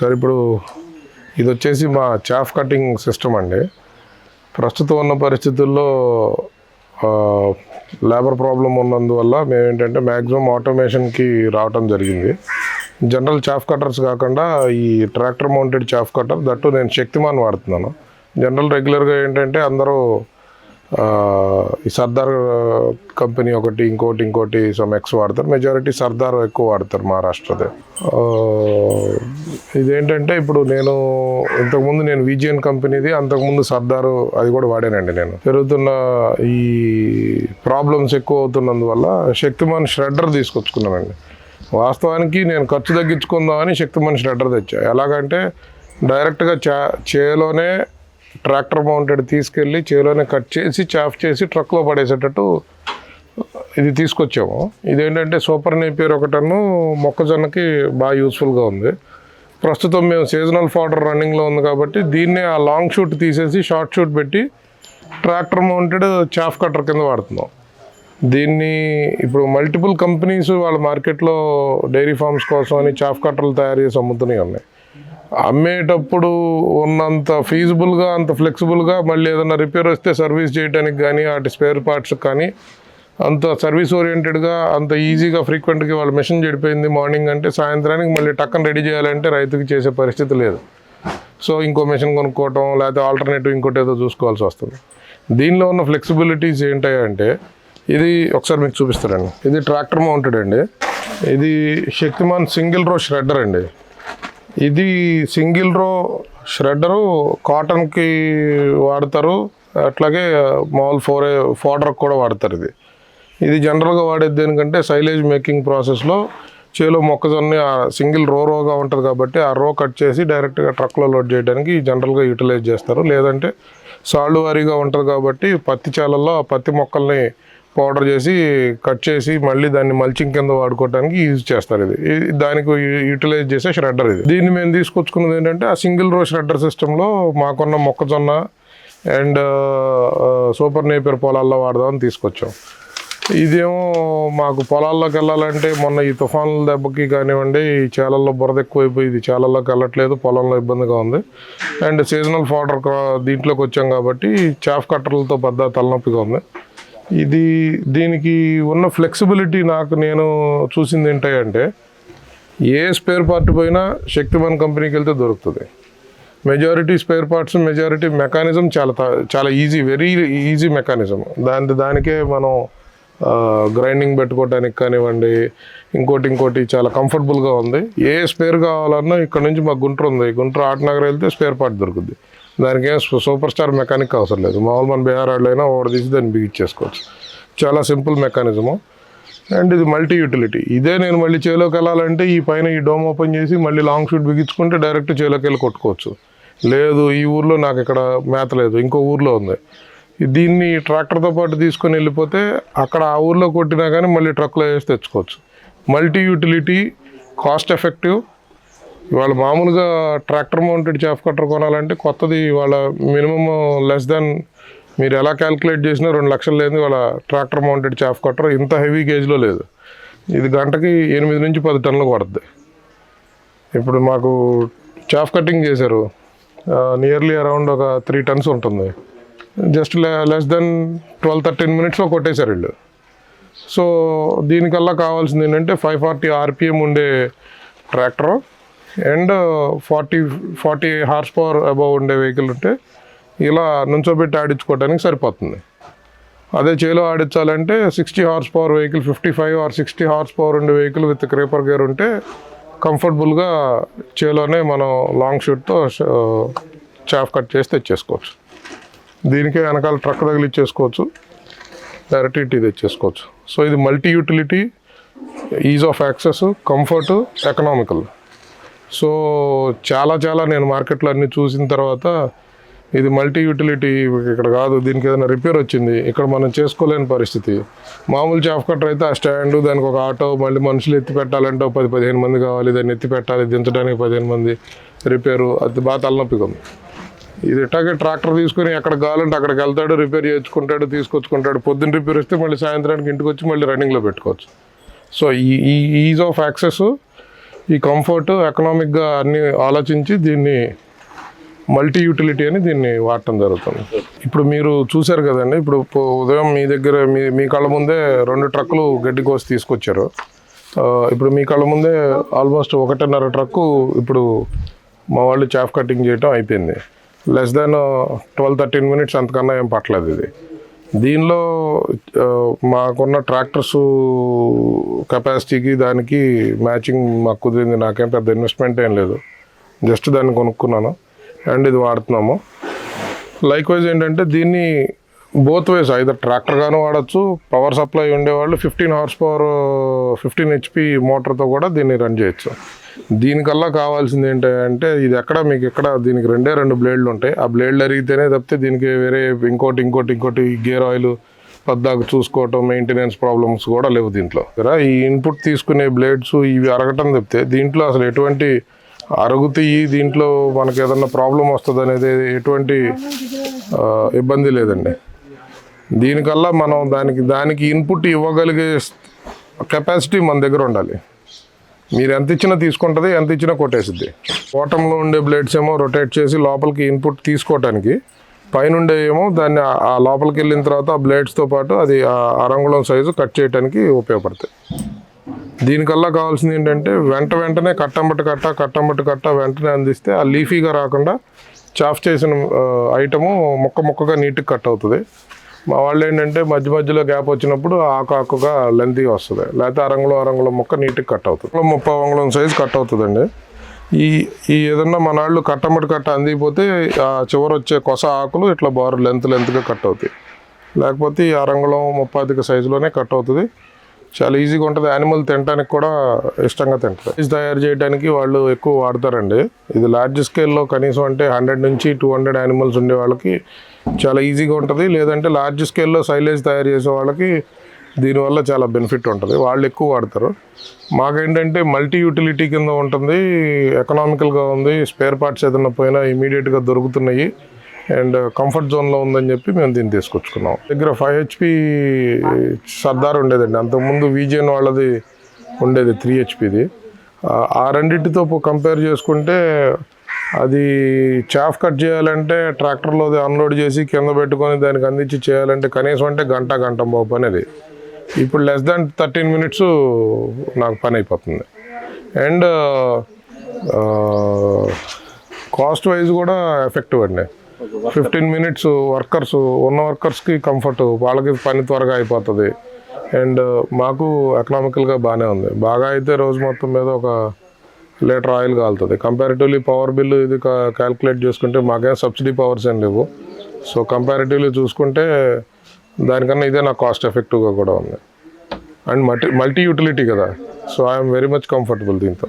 Sir ఇప్పుడు ఇది వచ్చేసి మా చాఫ్ కటింగ్ సిస్టమ్ అండి. ప్రస్తుతం ఉన్న పరిస్థితుల్లో లేబర్ ప్రాబ్లం ఉన్నందువల్ల మేము ఏంటంటే మ్యాక్సిమం ఆటోమేషన్కి రావటం జరిగింది. జనరల్ చాఫ్ కట్టర్స్ కాకుండా ఈ tractor mounted chaff cutter that నేను శక్తిమాన్ వాడుతున్నాను. జనరల్ రెగ్యులర్గా ఏంటంటే అందరూ ఈ సర్దార్ కంపెనీ ఒకటి ఇంకోటి ఇంకోటి సమ్ ఎక్స్ వాడతారు. మెజారిటీ సర్దార్ ఎక్కువ వాడతారు మహారాష్ట్రదే ఇదేంటంటే ఇప్పుడు నేను ఇంతకుముందు నేను విజిఎన్ కంపెనీది అంతకుముందు సర్దారు అది కూడా వాడానండి నేను. పెరుగుతున్న ఈ ప్రాబ్లమ్స్ ఎక్కువ అవుతున్నందువల్ల శక్తిమాన్ ష్రెడ్డర్ తీసుకొచ్చుకున్నానండి. వాస్తవానికి నేను ఖర్చు తగ్గించుకుందామని శక్తిమాన్ ష్రెడ్డర్ తెచ్చా. ఎలాగంటే డైరెక్ట్గా చే చేలోనే ట్రాక్టర్ మౌంటెడ్ తీసుకెళ్ళి చేలోనే కట్ చేసి చాఫ్ చేసి ట్రక్లో పడేసేటట్టు ఇది తీసుకొచ్చాము. ఇదేంటంటే సూపర్ నేపియర్ ఒకటను మొక్కజొన్నకి బాగా యూస్ఫుల్గా ఉంది. ప్రస్తుతం మేము సీజనల్ ఫాడర్ రన్నింగ్లో ఉంది కాబట్టి దీన్నే ఆ లాంగ్ షూట్ తీసేసి షార్ట్ షూట్ పెట్టి ట్రాక్టర్ మౌంటెడ్ చాఫ్ కట్టర్ కింద వాడుతున్నాం. దీన్ని ఇప్పుడు మల్టిపుల్ కంపెనీస్ వాళ్ళ మార్కెట్లో డైరీ ఫార్మ్స్ కోసం అని చాఫ్ కట్టర్లు తయారు చేసి అమ్ముతున్నాయి ఉన్నాయి అమ్మేటప్పుడు ఉన్నంత ఫీజిబుల్గా అంత ఫ్లెక్సిబుల్గా మళ్ళీ ఏదైనా రిపేర్ వస్తే సర్వీస్ చేయడానికి కానీ వాటి స్పేర్ పార్ట్స్ కానీ అంత సర్వీస్ ఓరియంటెడ్గా అంత ఈజీగా ఫ్రీక్వెంట్గా వాళ్ళ మిషన్ చెడిపోయింది మార్నింగ్ అంటే సాయంత్రానికి మళ్ళీ టక్కన రెడీ చేయాలంటే రైతుకి చేసే పరిస్థితి లేదు. సో ఇంకో మిషన్ కొనుక్కోవటం లేకపోతే ఆల్టర్నేటివ్ ఇంకోటి ఏదో చూసుకోవాల్సి వస్తుంది. దీనిలో ఉన్న ఫ్లెక్సిబిలిటీస్ ఏంటంటే ఇది ఒకసారి మీకు చూపిస్తారండి ఇది ట్రాక్టర్ మౌంటెడ్ అండి. ఇది శక్తిమాన్ సింగిల్ రో షెడ్డర్ అండి. ఇది సింగిల్ రో షెడ్డరు కాటన్కి వాడతారు అట్లాగే మామూలు ఫోర్ ఫోడర్కి కూడా వాడతారు ఇది. ఇది జనరల్గా వాడేది దేనికంటే సైలేజ్ మేకింగ్ ప్రాసెస్లో చేలో మొక్కజొన్న సింగిల్ రో రోగా ఉంటుంది కాబట్టి ఆ రో కట్ చేసి డైరెక్ట్గా ట్రక్లో లోడ్ చేయడానికి జనరల్గా యూటిలైజ్ చేస్తారు. లేదంటే సాళ్ళు వారీగా ఉంటుంది కాబట్టి పత్తి చేలల్లో ఆ పత్తి మొక్కల్ని పౌడర్ చేసి కట్ చేసి మళ్ళీ దాన్ని మల్చింగ్ కింద వాడుకోవడానికి యూజ్ చేస్తారు ఇది. దానికి యూటిలైజ్ చేసే షెడ్డర్ ఇది. దీన్ని మేము తీసుకొచ్చుకున్నది ఏంటంటే ఆ సింగిల్ రో షెడ్డర్ సిస్టంలో మాకున్న మొక్కజొన్న అండ్ సూపర్ నేపర్ పొలాల్లో వాడదామని తీసుకొచ్చాం. ఇదేమో మాకు పొలాల్లోకి వెళ్ళాలంటే మొన్న ఈ తుఫాన్ల దెబ్బకి కానివ్వండి ఈ చేలల్లో బురద ఎక్కువైపోయి ఇది చేలల్లోకి వెళ్ళట్లేదు పొలంలో ఇబ్బందిగా ఉంది. అండ్ సీజనల్ ఫాడర్ దీంట్లోకి వచ్చాం కాబట్టి చాఫ్ కట్టర్లతో పెద్ద తలనొప్పిగా ఉంది. ఇది దీనికి ఉన్న ఫ్లెక్సిబిలిటీ నాకు నేను చూసింది ఏంటంటే ఏ స్పేర్ పార్ట్ పోయినా శక్తిమాన్ కంపెనీకి వెళ్తే దొరుకుతుంది. Majority spare parts majority mechanism చాలా చాలా ఈజీ వెరీ ఈజీ మెకానిజం దాని దానికే మనం గ్రైండింగ్ పెట్టుకోవడానికి కానివ్వండి ఇంకోటి ఇంకోటి చాలా కంఫర్టబుల్గా ఉంది. ఏ స్పేర్ కావాలన్నా ఇక్కడ నుంచి మాకు గుంటూరు ఉంది గుంటూరు ఆటనగర్ వెళ్తే స్పేర్ పార్ట్ దొరుకుద్ది. దానికి ఏం సూపర్ స్టార్ మెకానిక్ అవసరం లేదు. మామూలు మన బీహార్ అయినా ఓడ తీసి దాన్ని బిగించేసుకోవచ్చు చాలా సింపుల్ మెకానిజము. అండ్ ఇది మల్టీ యూటిలిటీ. ఇదే నేను మళ్ళీ చేలోకి వెళ్ళాలంటే ఈ పైన ఈ డోమ్ ఓపెన్ చేసి మళ్ళీ లాంగ్ షూట్ బిగించుకుంటే డైరెక్ట్ చేలోకి వెళ్ళి కొట్టుకోవచ్చు. లేదు ఈ ఊర్లో నాకు ఇక్కడ మేత లేదు. ఇంకో ఊర్లో ఉంది. దీన్ని ట్రాక్టర్తో పాటు తీసుకొని వెళ్ళిపోతే అక్కడ ఆ ఊర్లో కొట్టినా కానీ మళ్ళీ ట్రక్లో వేసి తెచ్చుకోవచ్చు. మల్టీ యూటిలిటీ కాస్ట్ ఎఫెక్టివ్ ఇవాళ మామూలుగా ట్రాక్టర్ మౌంటెడ్ చాఫ్ కట్టర్ కొనాలంటే కొత్తది ఇవాళ మినిమమ్ లెస్ దెన్ మీరు ఎలా క్యాలిక్యులేట్ చేసినా రెండు లక్షలు లేదు ఇవాళ ట్రాక్టర్ మౌంటెడ్ చాఫ్ కట్టర్ ఇంత హెవీ గేజ్లో లేదు. ఇది గంటకి ఎనిమిది నుంచి పది టన్నులు పడుతుంది ఇప్పుడు మాకు చాఫ్ కటింగ్ చేశారు. నియర్లీ అరౌండ్ ఒక త్రీ టన్స్ ఉంటుంది. Just less than twelve thirteen మినిట్స్లో కొట్టేశారు వీళ్ళు. సో దీనికల్లా కావాల్సింది ఏంటంటే ఫైవ్ ఫార్టీ ఆర్పిఎం ఉండే tractor. And forty forty horse power above ఉండే వెహికల్ ఉంటే ఇలా నుంచోబెట్టి ఆడించుకోవడానికి సరిపోతుంది. అదే చేలో ఆడించాలంటే sixty horse power vehicle fifty five or sixty horse power ఉండే వెహికల్ విత్ క్రేపర్ గేర్ ఉంటే కంఫర్టబుల్గా చేలోనే మనం లాంగ్ షూట్తో చాఫ్ కట్ చేసి తెచ్చేసుకోవచ్చు. దీనికే వెనకాల ట్రక్ తగిలిచ్చేసుకోవచ్చు. డైరెక్ట్ ఇటు తెచ్చేసుకోవచ్చు. సో ఇది multi utility ease of access comfort economical. So చాలా చాలా నేను మార్కెట్లో అన్ని చూసిన తర్వాత ఇది మల్టీ యూటిలిటీ ఇక్కడ కాదు దీనికి ఏదైనా రిపేర్ వచ్చింది ఇక్కడ మనం చేసుకోలేని పరిస్థితి. మామూలు చాఫ్ కట్టర్ అయితే ఆ స్టాండ్ దానికి ఒక ఆటో మళ్ళీ మనుషులు ఎత్తి పెట్టాలంటే ఒక పది పదిహేను మంది కావాలి దాన్ని ఎత్తి పెట్టాలి దించడానికి పదిహేను మంది రిపేరు అది బాగా తలనొప్పిగా ఉంది ఇది ఇట్టాగే ట్రాక్టర్ తీసుకుని ఎక్కడ కావాలంటే అక్కడికి వెళ్తాడు రిపేర్ చేయించుకుంటాడు తీసుకొచ్చుకుంటాడు పొద్దున్న రిపేర్ వస్తే మళ్ళీ సాయంత్రానికి ఇంటికి వచ్చి మళ్ళీ రన్నింగ్లో పెట్టుకోవచ్చు. సో ఈ ఈ ఈజ్ ఆఫ్ యాక్సెస్ ఈ కంఫర్ట్ ఎకనామిక్గా అన్ని ఆలోచించి దీన్ని మల్టీ యూటిలిటీ అని దీన్ని వాడటం జరుగుతుంది. ఇప్పుడు మీరు చూశారు కదండి ఇప్పుడు ఉదయం మీ దగ్గర మీ మీ కళ్ళ ముందే రెండు ట్రక్కులు గడ్డి కోసి తీసుకొచ్చారు. ఇప్పుడు మీ కళ్ళ ముందే ఆల్మోస్ట్ ఒకటిన్నర ట్రక్కు ఇప్పుడు మా వాళ్ళు చాఫ్ కటింగ్ చేయటం అయిపోయింది. Less than twelve thirteen minutes అంతకన్నా ఏం పట్టలేదు ఇది. దీనిలో మాకున్న ట్రాక్టర్స్ కెపాసిటీకి దానికి మ్యాచింగ్ మాకు కుదిరింది. నాకేం పెద్ద ఇన్వెస్ట్మెంట్ ఏం లేదు. జస్ట్ దాన్ని కొనుక్కున్నాను. అండ్ ఇది వాడుతున్నాము. లైక్ వైజ్ ఏంటంటే దీన్ని బోత్ వేస్ ఐదర్ ట్రాక్టర్ గాను వాడచ్చు పవర్ సప్లై ఉండేవాళ్ళు fifteen horse power fifteen HP మోటార్తో కూడా దీన్ని రన్ చేయొచ్చు. దీనికల్లా కావాల్సింది ఏంటంటే ఇది ఎక్కడ మీకు ఎక్కడ దీనికి రెండే రెండు బ్లేడ్లు ఉంటాయి. ఆ బ్లేడ్లు అరిగితేనే తప్పితే దీనికి వేరే ఇంకోటి ఇంకోటి ఇంకోటి గేర్ ఆయిల్ పద్దాకు చూసుకోవటం మెయింటెనెన్స్ ప్రాబ్లమ్స్ కూడా లేవు దీంట్లో. ఈ ఇన్పుట్ తీసుకునే బ్లేడ్స్ ఇవి అరగటం తప్పితే దీంట్లో అసలు ఎటువంటి అరుగుతాయి దీంట్లో మనకి ఏదన్నా ప్రాబ్లం వస్తుంది అనేది ఎటువంటి ఇబ్బంది లేదండి. దీనికల్లా మనం దానికి దానికి ఇన్పుట్ ఇవ్వగలిగే కెపాసిటీ మన దగ్గర ఉండాలి. మీరు ఎంత ఇచ్చినా తీసుకుంటుంది ఎంత ఇచ్చినా కొట్టేసిద్ది. బాటంలో ఉండే బ్లేడ్స్ ఏమో రొటేట్ చేసి లోపలికి ఇన్పుట్ తీసుకోవటానికి పైన ఏమో దాన్ని ఆ- లోపలికి వెళ్ళిన తర్వాత ఆ బ్లేడ్స్తో పాటు అది ఆ అరంగుళం సైజు కట్ చేయడానికి ఉపయోగపడతాయి. దీనికల్లా కావాల్సింది ఏంటంటే వెంట వెంటనే కట్టంబట్టు కట్ట కట్టంబట్టు కట్ట వెంటనే అందిస్తే ఆ లీఫీగా రాకుండా చాఫ్ చేసిన ఐటము ముక్క ముక్కగా నీట్గా కట్ అవుతుంది. మా వాళ్ళు ఏంటంటే మధ్య మధ్యలో గ్యాప్ వచ్చినప్పుడు ఆకు ఆకుగా లెంతీగా వస్తుంది. లేకపోతే అరంగుళం అరంగుళం ముక్క నీట్గా కట్ అవుతుంది. ముప్పై అంగుళం సైజ్ కట్ అవుతుందండి. ఈ ఈ ఏదన్నా మన వాళ్ళు కట్టమటి కట్ట అందిపోతే ఆ చివర వచ్చే కొస ఆకులు ఇట్లా బారు లెంత్ లెంత్గా కట్ అవుతాయి. లేకపోతే ఈ అరంగుళం ముప్పాతిక సైజులోనే కట్ అవుతుంది. చాలా ఈజీగా ఉంటుంది. యానిమల్ తినడానికి కూడా ఇష్టంగా తింటుంది సైజ్ తయారు చేయడానికి వాళ్ళు ఎక్కువ వాడతారండి. ఇది లార్జ్ స్కేల్లో కనీసం అంటే హండ్రెడ్ నుంచి టూ హండ్రెడ్ యానిమల్స్ ఉండే వాళ్ళకి చాలా ఈజీగా ఉంటుంది. లేదంటే లార్జ్ స్కేల్లో సైలేజ్ తయారు చేసే వాళ్ళకి దీనివల్ల చాలా బెనిఫిట్ ఉంటుంది. వాళ్ళు ఎక్కువ వాడతారు. మాకేంటంటే మల్టీ యూటిలిటీ కింద ఉంటుంది. ఎకనామికల్గా ఉంది. స్పేర్ పార్ట్స్ ఏదైనా పోయినా ఇమీడియట్గా దొరుకుతున్నాయి. అండ్ కంఫర్ట్ జోన్లో ఉందని చెప్పి మేము దీన్ని తీసుకొచ్చుకున్నాం. దగ్గర ఫైవ్ హెచ్పి సర్దార్ ఉండేదండి. అంతకుముందు విజయన్ వాళ్ళది ఉండేది త్రీ హెచ్పిది ఆ రెండింటితో కంపేర్ చేసుకుంటే అది చాఫ్ కట్ చేయాలంటే ట్రాక్టర్లో అది అన్లోడ్ చేసి కింద పెట్టుకొని దానికి అందించి చేయాలంటే కనీసం అంటే గంట గంట బాబు పని అది. ఇప్పుడు లెస్ దాన్ థర్టీన్ మినిట్స్ నాకు పని అయిపోతుంది. అండ్ కాస్ట్ వైజ్ కూడా ఎఫెక్టివ్ అండి. ఫిఫ్టీన్ మినిట్స్ వర్కర్స్ ఉన్న వర్కర్స్కి కంఫర్ట్ వాళ్ళకి పని త్వరగా అయిపోతుంది. అండ్ uh, మాకు ఎకనామికల్గా బాగానే ఉంది. బాగా అయితే రోజు మొత్తం మీద ఒక లీటర్ ఆయిల్ కాలుతుంది. కంపారిటివ్లీ పవర్ బిల్లు ఇది క్యాల్కులేట్ చేసుకుంటే మాకేం సబ్సిడీ పవర్స్ ఏం లేవు. సో కంపారిటివ్లీ చూసుకుంటే దానికన్నా ఇదే నాకు కాస్ట్ ఎఫెక్టివ్గా కూడా ఉంది. అండ్ మల్టీ మల్టీ యూటిలిటీ కదా so I'm very much comfortable దీంతో.